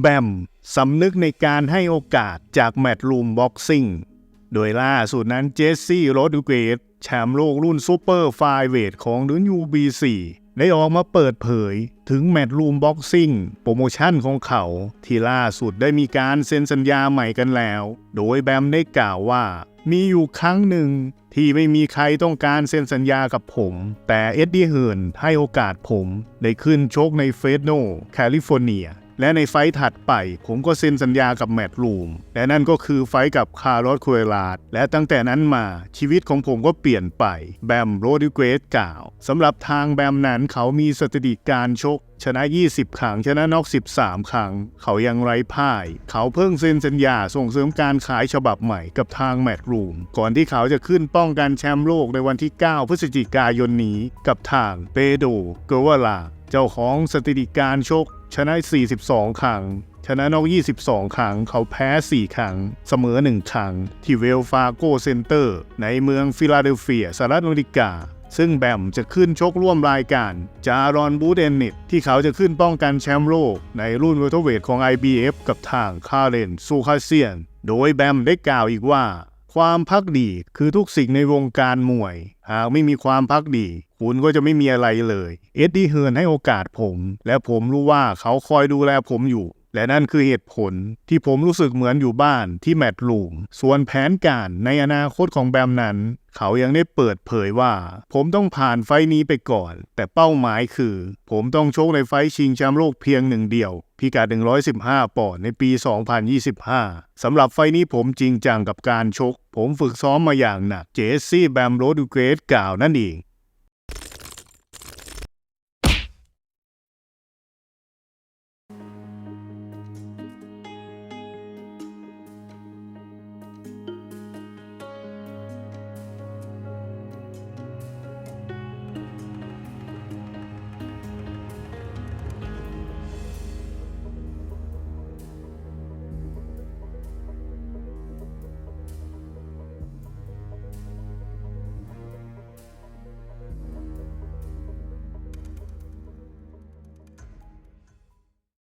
แบมสำนึกในการให้โอกาสจากแมตต์ลูมบ็อกซิ่ง โดยล่าสุดนั้นเจสซี่โรดริเกตแชมป์โลกรุ่นซูเปอร์ไฟเวทของดุนยูบีซีได้ออกมาเปิดเผยถึงแมตต์ลูมบ็อกซิ่งโปรโมชั่นของเขา ที่ล่าสุดได้มีการเซ็นสัญญาใหม่กันแล้ว โดยแบมได้กล่าวว่า มีอยู่ครั้งหนึ่ง ที่ไม่มีใครต้องการเซ็นสัญญากับผม แต่เอ็ดดี้เฮิร์นให้โอกาสผม ได้ขึ้นชกในเฟสโนแคลิฟอร์เนีย และในไฟท์ถัดไป ผมก็เซ็นสัญญากับแมตต์ลูม และนั่นก็คือไฟท์กับคาร์ลอสคูเอลาดและตั้งแต่นั้นมาชีวิตของผมก็เปลี่ยนไป แบมโรดิเกสกล่าวสำหรับทางแบมนั้นเขามีสถิติการชกชนะ 20 ครั้ง ชนะนอก 13 ครั้ง เขายังไร้พ่าย เขาเพิ่งเซ็นสัญญาส่งเสริมการขายฉบับใหม่กับทางแมตต์รูม ก่อนที่เขาจะขึ้นป้องกันแชมป์โลกในวันที่ 9 พฤศจิกายนนี้ กับทางเปโดเกวาลาเจ้าของสถิติการชก ชนะ 42 ครั้ง ชนะนอก 22 ครั้ง เขาแพ้ 4 ครั้ง เสมอ 1 ครั้ง ที่เวลฟาโกเซ็นเตอร์ ในเมืองฟิลาเดลเฟียสหรัฐอเมริกา ซึ่งแบมจะขึ้นชกร่วมรายการ จารอนบูเดนนิตที่เขาจะขึ้นป้องกันแชมป์โลก ในรุ่นเวลเทอร์เวทของ IBF กับทางคาเรนซูคาเซียน โดยแบมได้กล่าวอีกว่า ความพักดีคือทุกสิ่งในวงการมวย หากไม่มีความพักดี คุณก็จะไม่มีอะไรเลย เอ็ดดี้เฮิร์นให้โอกาสผม และผมรู้ว่าเขาคอยดูแลผมอยู่ และนั่นคือเหตุผลที่ผมรู้สึกเหมือนอยู่บ้านที่แมตต์ลูมส่วนแผนการในอนาคตของแบมนั้น เขายังได้เปิดเผยว่า ผมต้องผ่านไฟนี้ไปก่อน แต่เป้าหมายคือ ผมต้องชกในไฟชิงแชมป์โลกเพียงหนึ่งเดียว พิกัด 115 ปอนด์ในปี 2025 สำหรับไฟนี้ผมจริงจังกับการชก ผมฝึกซ้อมมาอย่างหนักเจสซี่แบมโรดูเกรสกล่าวนั่นเอง